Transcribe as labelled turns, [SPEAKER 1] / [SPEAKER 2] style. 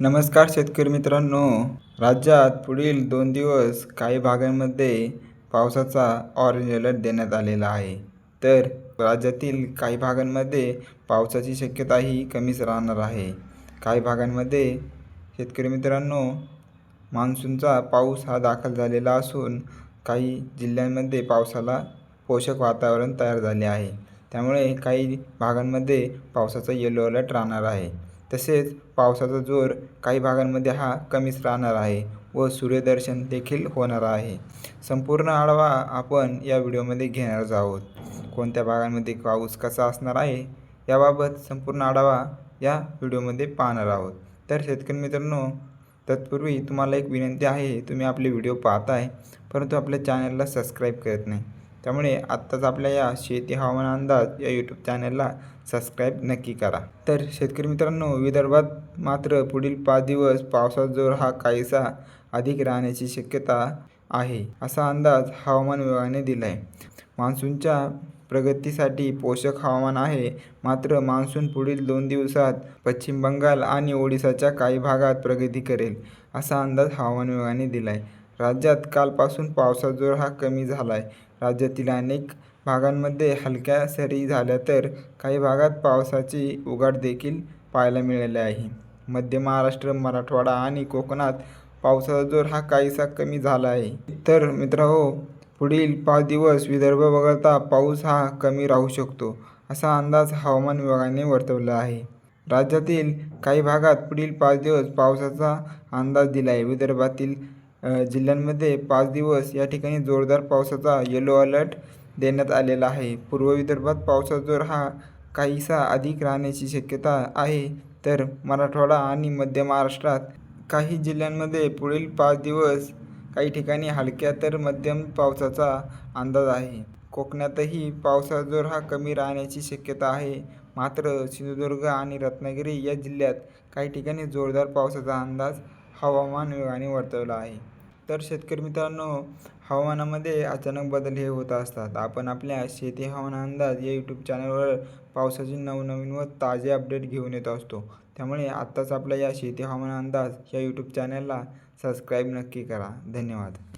[SPEAKER 1] नमस्कार शेतकरी मित्रांनो. राज्यात पुढील दोन दिवस काही भागांमध्ये पावसाचा ऑरेंज अलर्ट देण्यात आलेला आहे. तर राज्यातील काही भागांमध्ये पावसाची शक्यता ही कमीच राहणार आहे. काही भागांमध्ये शेतकरी मित्रांनो मान्सूनचा पाऊस हा दाखल झालेला असून काही जिल्ह्यांमध्ये पावसाला पोषक वातावरण तयार झाले आहे. त्यामुळे काही भागांमध्ये पावसाचा येलो अलर्ट राहणार आहे. तसेच पावसाचा जोर काही भागांमध्ये हा कमीच राहणार आहे व सूर्यदर्शन देखील होणार आहे. संपूर्ण आढावा आपण या व्हिडिओमध्ये घेणारच आहोत. कोणत्या भागांमध्ये पाऊस कसा असणार आहे याबाबत संपूर्ण आढावा या व्हिडिओमध्ये पाहणार आहोत. तर शेतकरी मित्रांनो तत्पूर्वी तुम्हाला एक विनंती आहे तुम्ही आपले व्हिडिओ पाहताय परंतु आपल्या चॅनलला सबस्क्राईब करत नाही. त्यामुळे आत्ताच आपल्या या शेती हवामान अंदाज या यूट्यूब चॅनलला सबस्क्राईब नक्की करा. तर शेतकरी मित्रांनो विदर्भात मात्र पुढील पाच दिवस पावसाचा जोर हा काहीसा अधिक राहण्याची शक्यता आहे असा अंदाज हवामान विभागाने दिला आहे मान्सूनच्या प्रगतीसाठी पोषक हवामान आहे मात्र मान्सून पुढील दोन दिवसात पश्चिम बंगाल आणि ओडिसाच्या काही भागात प्रगती करेल असा अंदाज हवामान विभागाने दिला आहे राज्यात कालपासून पावसाचा जोर हा कमी झाला आहे राज्यातील अनेक भागांमध्ये हलक्या सरी झाल्या तर काही भागात पावसाची उघाड देखील पाहायला मिळाले आहे. मध्य महाराष्ट्र मराठवाडा आणि कोकणात पावसाचा जोर हा काहीसा कमी झाला आहे. तर मित्रांनो पुढील पाच दिवस विदर्भ वगळता पाऊस हा कमी राहू शकतो असा अंदाज हवामान विभागाने वर्तवला आहे. राज्यातील काही भागात पुढील पाच दिवस पावसाचा अंदाज दिला आहे विदर्भातील जिल्ह्यांमध्ये पाच दिवस या ठिकाणी जोरदार पावसाचा येलो अलर्ट देण्यात आलेला आहे. पूर्व विदर्भात पावसाचा जोर हा काहीसा अधिक राहण्याची शक्यता आहे. तर मराठवाडा आणि मध्य महाराष्ट्रात काही जिल्ह्यांमध्ये पुढील पाच दिवस काही ठिकाणी हलक्या तर मध्यम पावसाचा अंदाज आहे. कोकणातही पावसाचा जोर हा कमी राहण्याची शक्यता आहे. मात्र सिंधुदुर्ग आणि रत्नागिरी या जिल्ह्यात काही ठिकाणी जोरदार पावसाचा अंदाज हवामान विभागाने वर्तवला आहे. तर शेतकरी मित्रांनो हवामानामध्ये अचानक बदल हे होत असतात. आपण आपल्या शेती हवामान अंदाज या यूट्यूब चॅनलवर पावसाचे नवनवीन व ताजे अपडेट घेऊन येत असतो. त्यामुळे आत्ताच आपल्या या शेती हवामान अंदाज या यूट्यूब चॅनलला सबस्क्राईब नक्की करा. धन्यवाद.